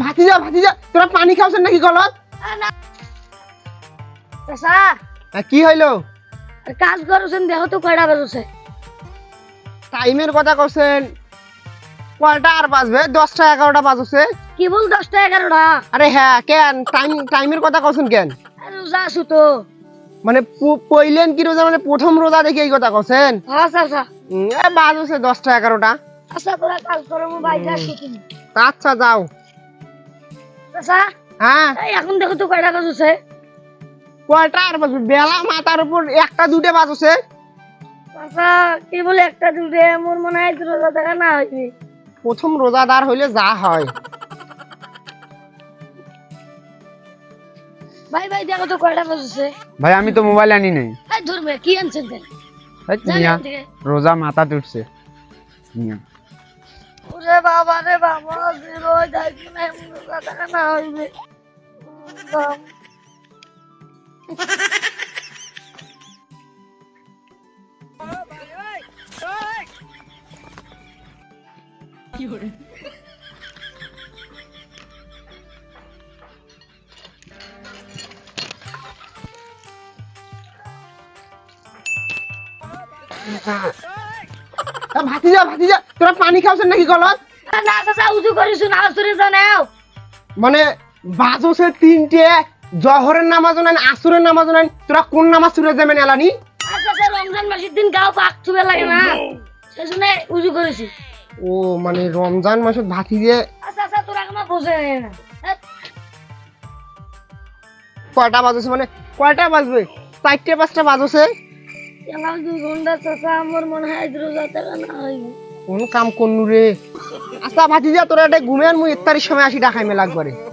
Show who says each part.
Speaker 1: ভাতিজা ভাতিজা তোরা পানি খাওছেন নাকি গলত আ, কি হইল?
Speaker 2: কাজ করছেন দেহ তো কয়টা বেরোছে
Speaker 1: টাইমের কথা কছেন কয়টা আর বাজবে? দশটা এগারোটা বাজছে।
Speaker 2: কি বল দশটা এগারোটা?
Speaker 1: আরে হ্যাঁ কেন? টাইম টাইমের কথা কছেন কেন?
Speaker 2: রোজা আছো তো।
Speaker 1: মানে পইলেন কি রোজা? মানে প্রথম রোজা দেখে এই কথা কছেন?
Speaker 2: চাচা
Speaker 1: উম, এ দশটা এগারোটা।
Speaker 2: আচ্ছা তোরা কাজ করো মো বাইরে আসি
Speaker 1: আচ্ছা যাও।
Speaker 2: চাচা
Speaker 1: হ্যাঁ।
Speaker 2: এই এখন দেখো তো কয়টা বেরোছে
Speaker 1: কয়টা আর বাজবে? বেলা মাথার উপর একটা দুটে বাজছে
Speaker 2: চাচা কি বলে একটা দুটে মোর মনে হয় রোজা দেখা না হইবে
Speaker 1: প্রথম রোজাদার হইলে যা হয়।
Speaker 2: ভাই ভাই দেখো তো কয়টা বেরোছে
Speaker 3: ভাই আমি তো মোবাইল আনি নাই।
Speaker 2: এই ধরবে কি আনছেন দেন
Speaker 3: মিয়া, রোজা মাথা তুটছে মিয়া।
Speaker 2: ওরে বাবা রে বাবা জিরো যাইছি না এমন রোজা দেখা না হইবে। বাবা।
Speaker 1: এ, ভাতিজা ভাতিজা তোরা পানি খাওছেন নাকি গলত
Speaker 2: না চাচা উজু করিছো না আসরে জানাও
Speaker 1: মানে বাজছে তিনটে জহরের নামাজ নাই আসরের নামাজ নাই। তোরা কোন নামাজ চুরে যাবেন এলানি?
Speaker 2: আচ্ছা রমজান মাসের দিন গাও পাক থুবে লাগে না। সেজন্য উজু করেছি
Speaker 1: ও মানে রমজান মাসে ভাতি দিয়ে
Speaker 2: আচ্ছা আচ্ছা তোরা আমার বোঝে না। হ্যাঁ,
Speaker 1: কয়টা বাজছে মানে? কয়টা বাজবে? চারটে পাঁচটা বাজছে?
Speaker 2: এলাম দুই চাচা আমার মনে হয় রোজা না হইবে
Speaker 1: কোন কাম করনু রে? আচ্ছা ভাতিজা, তোরা এটা ঘুমেন মুই ইত্তারির সময় আসি ডাকাইমে লাগবারে